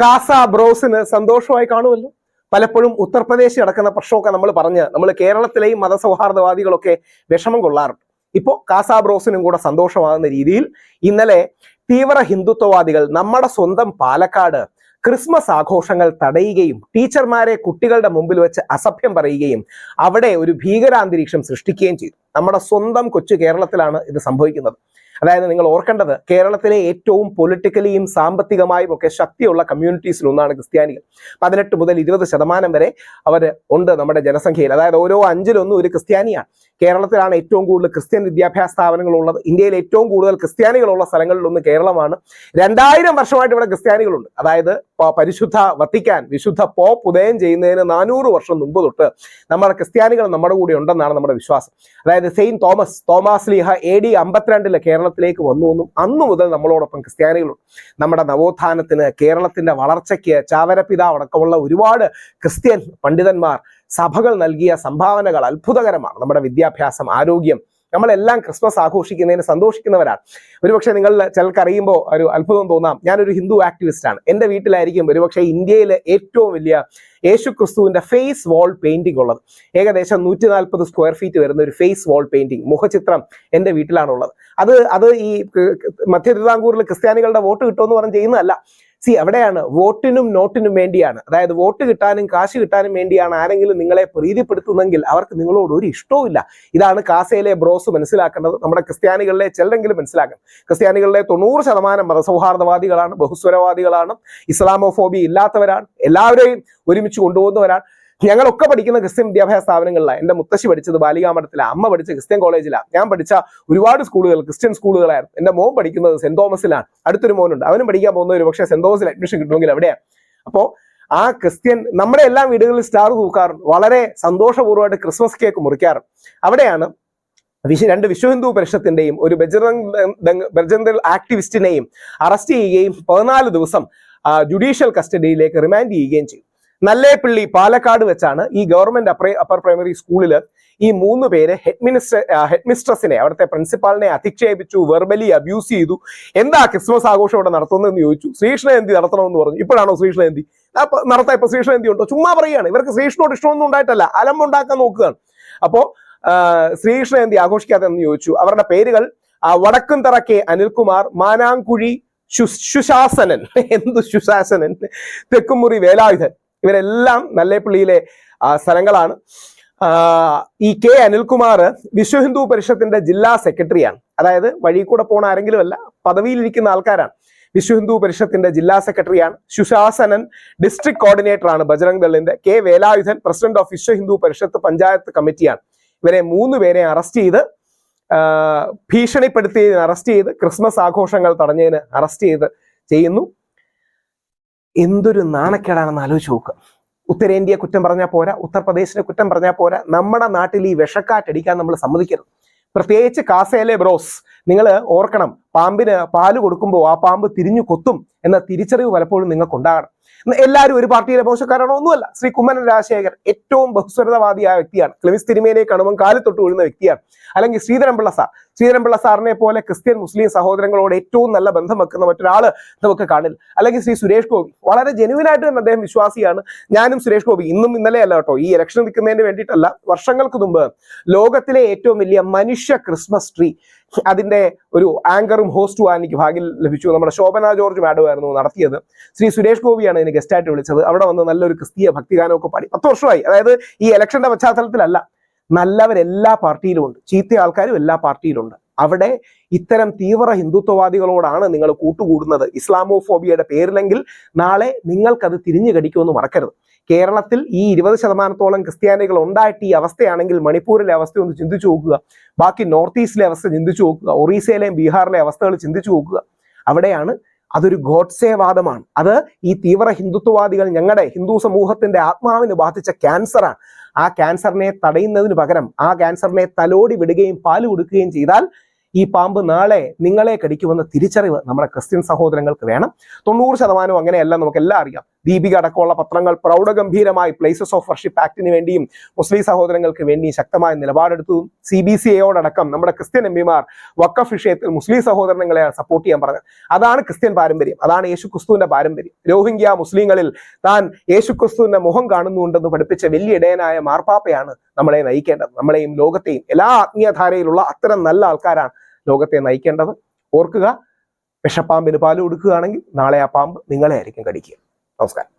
കാസ ബ്രോസിന് സന്തോഷമായി കാണുമല്ലോ? പലപ്പോഴും ഉത്തർപ്രദേശിൽ നടക്കുന്ന പ്രശ്നമൊക്കെ നമ്മൾ പറഞ്ഞ് നമ്മൾ കേരളത്തിലെയും മതസൗഹാർദ്ദവാദികളൊക്കെ വിഷമം കൊള്ളാറുണ്ട്. ഇപ്പോൾ കാസ ബ്രോസിനും കൂടെ സന്തോഷമാകുന്ന രീതിയിൽ ഇന്നലെ തീവ്ര ഹിന്ദുത്വവാദികൾ നമ്മുടെ സ്വന്തം പാലക്കാട് ക്രിസ്മസ് ആഘോഷങ്ങൾ തടയുകയും ടീച്ചർമാരെ കുട്ടികളുടെ മുമ്പിൽ വെച്ച് അസഭ്യം പറയുകയും അവിടെ ഒരു ഭീകരാന്തരീക്ഷം സൃഷ്ടിക്കുകയും ചെയ്തു. നമ്മുടെ സ്വന്തം കൊച്ചു കേരളത്തിലാണ് ഇത് സംഭവിക്കുന്നത്. അതായത് നിങ്ങൾ ഓർക്കേണ്ടത് കേരളത്തിലെ ഏറ്റവും പൊളിറ്റിക്കലിയും സാമ്പത്തികമായും ഒക്കെ ശക്തിയുള്ള കമ്മ്യൂണിറ്റീസിൽ ഒന്നാണ് ക്രിസ്ത്യാനികൾ. പതിനെട്ട് മുതൽ ഇരുപത് ശതമാനം വരെ അവർ ഉണ്ട് നമ്മുടെ ജനസംഖ്യയിൽ. അതായത് ഓരോ അഞ്ചിലൊന്നും ഒരു ക്രിസ്ത്യാനിയാണ്. കേരളത്തിലാണ് ഏറ്റവും കൂടുതൽ ക്രിസ്ത്യൻ വിദ്യാഭ്യാസ സ്ഥാപനങ്ങൾ ഉള്ളത് ഇന്ത്യയിൽ ഏറ്റവും കൂടുതൽ ക്രിസ്ത്യാനികളുള്ള സ്ഥലങ്ങളിലൊന്ന് കേരളമാണ്. രണ്ടായിരം വർഷമായിട്ട് ഇവിടെ ക്രിസ്ത്യാനികളുണ്ട്. അതായത് പരിശുദ്ധ വത്തിക്കാൻ വിശുദ്ധ പോപ്പ് ഉദയം ചെയ്യുന്നതിന് നാനൂറ് വർഷം മുമ്പ് തൊട്ട് നമ്മുടെ ക്രിസ്ത്യാനികൾ നമ്മുടെ കൂടെ ഉണ്ടെന്നാണ് നമ്മുടെ വിശ്വാസം. അതായത് സെയിന്റ് തോമസ് തോമസ് ലീഹ എ ഡി അമ്പത്തിരണ്ടിലെ കേരളത്തിലേക്ക് വന്നു എന്നും അന്നു മുതൽ നമ്മളോടൊപ്പം ക്രിസ്ത്യാനികളുണ്ട്. നമ്മുടെ നവോത്ഥാനത്തിന് കേരളത്തിന്റെ വളർച്ചയ്ക്ക് ചാവരപിതാവ് അടക്കമുള്ള ഒരുപാട് ക്രിസ്ത്യൻ പണ്ഡിതന്മാർ സഭകൾ നൽകിയ സംഭാവനകൾ അത്ഭുതകരമാണ്. നമ്മുടെ വിദ്യാഭ്യാസം ആരോഗ്യം നമ്മളെല്ലാം ക്രിസ്മസ് ആഘോഷിക്കുന്നതിന് സന്തോഷിക്കുന്നവരാണ്. ഒരുപക്ഷെ നിങ്ങൾ ചിലർക്ക് അറിയുമ്പോൾ ഒരു അത്ഭുതം തോന്നാം. ഞാനൊരു ഹിന്ദു ആക്ടിവിസ്റ്റ് ആണ് എന്റെ വീട്ടിലായിരിക്കും ഒരുപക്ഷെ ഇന്ത്യയിലെ ഏറ്റവും വലിയ യേശു ക്രിസ്തുവിന്റെ ഫേസ് വാൾ പെയിന്റിംഗ് ഉള്ളത്. ഏകദേശം നൂറ്റി നാൽപ്പത് സ്ക്വയർ ഫീറ്റ് വരുന്ന ഒരു ഫേസ് വാൾ പെയിന്റിംഗ് മുഖചിത്രം എന്റെ വീട്ടിലാണുള്ളത്. അത് അത് ഈ മധ്യ തിരുവിതാംകൂറിൽ ക്രിസ്ത്യാനികളുടെ വോട്ട് കിട്ടുമെന്ന് പറഞ്ഞ് ചെയ്യുന്നതല്ല. സി എവിടെയാണ് വോട്ടിനും നോട്ടിനും വേണ്ടിയാണ്. അതായത് വോട്ട് കിട്ടാനും കാശ് കിട്ടാനും വേണ്ടിയാണ് ആരെങ്കിലും നിങ്ങളെ പ്രീതിപ്പെടുത്തുന്നെങ്കിൽ അവർക്ക് നിങ്ങളോട് ഒരു ഇഷ്ടവും ഇല്ല. ഇതാണ് കാസയിലെ ബ്രോസ് മനസ്സിലാക്കേണ്ടത്. നമ്മുടെ ക്രിസ്ത്യാനികളിലെ ചിലരെങ്കിലും മനസ്സിലാക്കണം. ക്രിസ്ത്യാനികളിലെ തൊണ്ണൂറ് ശതമാനം മതസൗഹാർദ്ദവാദികളാണ് ബഹുസ്വരവാദികളാണ് ഇസ്ലാമോഫോബി ഇല്ലാത്തവരാണ് എല്ലാവരെയും ഒരുമിച്ച് കൊണ്ടുപോകുന്നവരാണ്. ഞങ്ങളൊക്കെ പഠിക്കുന്ന ക്രിസ്ത്യൻ വിദ്യാഭ്യാസ സ്ഥാപനങ്ങളിലാണ് എന്റെ മുത്തശ്ശി പഠിച്ചത് ബാലികാമഠത്തിലാണ് അമ്മ പഠിച്ച ക്രിസ്ത്യൻ കോളേജിലാണ് ഞാൻ പഠിച്ച ഒരുപാട് സ്കൂളുകൾ ക്രിസ്ത്യൻ സ്കൂളുകളായിരുന്നു. എന്റെ മോൻ പഠിക്കുന്നത് സെന്റ് തോമസിലാണ്. അടുത്തൊരു മോനുണ്ട്. അവനും പഠിക്കാൻ പോകുന്ന ഒരു പക്ഷേ സെന്റ് തോമസിൽ അഡ്മിഷൻ കിട്ടുമെങ്കിൽ എവിടെയാണ് അപ്പോൾ ആ ക്രിസ്ത്യൻ നമ്മുടെ എല്ലാ വീടുകളിൽ സ്റ്റാർ തൂക്കാറുണ്ട്. വളരെ സന്തോഷപൂർവമായിട്ട് ക്രിസ്മസ് കേക്ക് മുറിക്കാറുണ്ട് അവിടെയാണ് വിശ്വ രണ്ട് വിശ്വ ഹിന്ദു പരിഷത്തിന്റെയും ഒരു ബജറംഗ് ബജറംഗ് ആക്ടിവിസ്റ്റിനെയും അറസ്റ്റ് ചെയ്യുകയും പതിനാല് ദിവസം ജുഡീഷ്യൽ കസ്റ്റഡിയിലേക്ക് റിമാൻഡ് ചെയ്യുകയും ചെയ്തു. നല്ലേപ്പള്ളി പാലക്കാട് വെച്ചാണ് ഈ ഗവൺമെന്റ് അപ്പർ പ്രൈമറി സ്കൂളിൽ ഈ മൂന്ന് പേര് ഹെഡ് മിനിസ്റ്റർ ഹെഡ് മിസ്ട്രസിനെ അവിടുത്തെ പ്രിൻസിപ്പാളിനെ അധിക്ഷേപിച്ചു വെർബലി അബ്യൂസ് ചെയ്തു. എന്താ ക്രിസ്മസ് ആഘോഷം ഇവിടെ നടത്തുന്നതെന്ന് ചോദിച്ചു. ശ്രീകൃഷ്ണജയന്തി നടത്തണമെന്ന് പറഞ്ഞു. ഇപ്പോഴാണോ ശ്രീകൃഷ്ണജയന്തി? നടത്താം. ഇപ്പൊ ശ്രീകൃഷ്ണജയന്തി ഉണ്ടോ? ചുമ്മാ പറയുകയാണ്. ഇവർക്ക് ശ്രീകൃഷ്ണനോട് ഇഷ്ടമൊന്നും ഉണ്ടായിട്ടല്ല. അലമ്പുണ്ടാക്കാൻ നോക്കുകയാണ്. അപ്പോ ശ്രീകൃഷ്ണജയന്തി ശ്രീകൃഷ്ണ ജയന്തി ആഘോഷിക്കാതെ എന്ന് ചോദിച്ചു. അവരുടെ പേരുകൾ വടക്കും വടക്കുംതറ കെ അനിൽകുമാർ മാനാങ്കുഴി ശുശാസനൻ. എന്ത് ശുശാസനൻ? തെക്കുമുറി വേലായുധൻ. ഇവരെല്ലാം നല്ലേപ്പള്ളിയിലെ സ്ഥലങ്ങളാണ്. ഈ കെ അനിൽകുമാർ വിശ്വ ഹിന്ദു പരിഷത്തിന്റെ ജില്ലാ സെക്രട്ടറിയാണ്. അതായത് വഴി കൂടെ പോണ ആരെങ്കിലും അല്ല പദവിയിലിരിക്കുന്ന ആൾക്കാരാണ്. വിശ്വ ഹിന്ദു പരിഷത്തിന്റെ ജില്ലാ സെക്രട്ടറിയാണ്. ശുശാസനൻ ഡിസ്ട്രിക്ട് കോർഡിനേറ്റർ ആണ് Bajrang ദളിന്റെ. K Velayudhan president of Vishwa Hindu Parishad panchayat കമ്മിറ്റിയാണ്. ഇവരെ മൂന്ന് പേരെ അറസ്റ്റ് ചെയ്ത് ഭീഷണിപ്പെടുത്തിയതിന് അറസ്റ്റ് ചെയ്ത് ക്രിസ്മസ് ആഘോഷങ്ങൾ തടഞ്ഞതിന് അറസ്റ്റ് ചെയ്ത് ചെയ്യുന്നു. എന്തൊരു നാണക്കേടാണെന്ന് ആലോചിച്ച് നോക്കുക ഉത്തരേന്ത്യയെ കുറ്റം പറഞ്ഞാൽ പോരാ ഉത്തർപ്രദേശിനെ കുറ്റം പറഞ്ഞാൽ പോരാ. നമ്മുടെ നാട്ടിൽ ഈ വിഷക്കാറ്റടിക്കാൻ നമ്മൾ സമ്മതിക്കരുത്. പ്രത്യേകിച്ച് കാസയിലെ ബ്രോസ് നിങ്ങൾ ഓർക്കണം പാമ്പിന് പാൽ കൊടുക്കുമ്പോൾ ആ പാമ്പ് തിരിഞ്ഞു കൊത്തും എന്ന തിരിച്ചറിവ് പലപ്പോഴും നിങ്ങൾക്ക് ഉണ്ടാകണം എല്ലാവരും ഒരു പാർട്ടിയിലെ മോശക്കാരാണോ ഒന്നുമല്ല. ശ്രീ കുമ്മനം രാജശേഖർ ഏറ്റവും ബഹുസ്വരതവാദിയായ വ്യക്തിയാണ്. ക്ലിമിസ് തിരുമേനെ കാണുമ്പോൾ കാലിൽ തൊട്ട് വീഴുന്ന വ്യക്തിയാണ്. അല്ലെങ്കിൽ ശ്രീധരൻപിള്ള സാർ. ശ്രീധരൻപിള്ള സാറിനെ പോലെ ക്രിസ്ത്യൻ മുസ്ലിം സഹോദരങ്ങളോട് ഏറ്റവും നല്ല ബന്ധം വെക്കുന്ന മറ്റൊരാൾ നമുക്ക് കാണില്ല അല്ലെങ്കിൽ ശ്രീ സുരേഷ് ഗോപി. വളരെ ജെനുവിൻ ആയിട്ട് തന്നെ അദ്ദേഹം വിശ്വാസിയാണ്. ഞാനും സുരേഷ് ഗോപി. ഇന്നും ഇന്നലെ അല്ല കേട്ടോ. ഈ ഇലക്ഷൻ നിൽക്കുന്നതിന് വേണ്ടിയിട്ടല്ല. വർഷങ്ങൾക്ക് മുമ്പ് ലോകത്തിലെ ഏറ്റവും വലിയ മനുഷ്യ ക്രിസ്മസ് ട്രീ അതിന്റെ ഒരു ആങ്കറും ഹോസ്റ്റും എനിക്ക് ഭാഗ്യം ലഭിച്ചു. നമ്മുടെ ശോഭന ജോർജ് മാഡം ആയിരുന്നു നടത്തിയത്. ശ്രീ സുരേഷ് ഗോപിയാണ് ഇതിന് ഗസ്റ്റായിട്ട് വിളിച്ചത്. അവിടെ വന്ന് നല്ലൊരു ക്രിസ്തീയ ഭക്തിഗാനമൊക്കെ പാടി. പത്ത് വർഷമായി. അതായത് ഈ ഇലക്ഷന്റെ പശ്ചാത്തലത്തിലല്ല. നല്ലവരെല്ലാ പാർട്ടിയിലും ഉണ്ട്. ചീത്ത ആൾക്കാരും എല്ലാ പാർട്ടിയിലുണ്ട് അവിടെ ഇത്തരം തീവ്ര ഹിന്ദുത്വവാദികളോടാണ് നിങ്ങൾ കൂട്ടുകൂടുന്നത്. ഇസ്ലാമോഫോബിയയുടെ പേരിലെങ്കിൽ നാളെ നിങ്ങൾക്കത് തിരിഞ്ഞു കടിക്കുമെന്ന് മറക്കരുത്. കേരളത്തിൽ ഈ ഇരുപത് ശതമാനത്തോളം ക്രിസ്ത്യാനികൾ ഉണ്ടായിട്ട് ഈ അവസ്ഥയാണെങ്കിൽ മണിപ്പൂരിലെ അവസ്ഥ ഒന്ന് ചിന്തിച്ചു നോക്കുക. ബാക്കി നോർത്ത് ഈസ്റ്റിലെ അവസ്ഥ ചിന്തിച്ചു നോക്കുക. ഒറീസയിലെയും ബീഹാറിലെ അവസ്ഥകൾ ചിന്തിച്ചു നോക്കുക. അവിടെയാണ് അതൊരു ഗോഡ്സേവാദമാണ്. അത് ഈ തീവ്ര ഹിന്ദുത്വവാദികൾ ഞങ്ങളുടെ ഹിന്ദു സമൂഹത്തിന്റെ ആത്മാവിന് ബാധിച്ച ക്യാൻസറാണ്. ആ ക്യാൻസറിനെ തടയുന്നതിന് പകരം ആ ക്യാൻസറിനെ തലോടി വിടുകയും പാൽ കൊടുക്കുകയും ചെയ്താൽ ഈ പാമ്പ് നാളെ നിങ്ങളെ കടിക്കുമെന്ന തിരിച്ചറിവ് നമ്മുടെ ക്രിസ്ത്യൻ സഹോദരങ്ങൾക്ക് വേണം. തൊണ്ണൂറ് ശതമാനവും അങ്ങനെയല്ല നമുക്ക് എല്ലാം അറിയാം. ദീപിക അടക്കമുള്ള പത്രങ്ങൾ പ്രൗഢഗംഭീരമായി പ്ലേസസ് ഓഫ് വർഷിപ്പ് ആക്ടിന് വേണ്ടിയും മുസ്ലിം സഹോദരങ്ങൾക്ക് വേണ്ടിയും ശക്തമായ നിലപാടെടുത്തു സി ബി സി എയോടക്കം നമ്മുടെ ക്രിസ്ത്യൻ എം പിമാർ വക്കഫ് വിഷയത്തിൽ മുസ്ലിം സഹോദരങ്ങളെ സപ്പോർട്ട് ചെയ്യാൻ പറഞ്ഞത്. അതാണ് ക്രിസ്ത്യൻ പാരമ്പര്യം. അതാണ് യേശു ക്രിസ്തുവിന്റെ പാരമ്പര്യം. രോഹിംഗ്യ മുസ്ലിങ്ങളിൽ താൻ യേശു ക്രിസ്തുവിന്റെ മുഖം കാണുന്നുണ്ടെന്ന് പഠിപ്പിച്ച വലിയ ഇടയനായ മാർപ്പാപ്പയാണ് നമ്മളെ നയിക്കേണ്ടത്. നമ്മളെയും ലോകത്തെയും എല്ലാ ആത്മീയധാരയിലുള്ള അത്തരം നല്ല ആൾക്കാരാണ് ലോകത്തെ നയിക്കേണ്ടത്. ഓർക്കുക വിഷപ്പാമ്പിന് പാൽ കൊടുക്കുകയാണെങ്കിൽ നാളെ ആ പാമ്പ് നിങ്ങളെ ആയിരിക്കും കടിക്കുക. നമസ്കാരം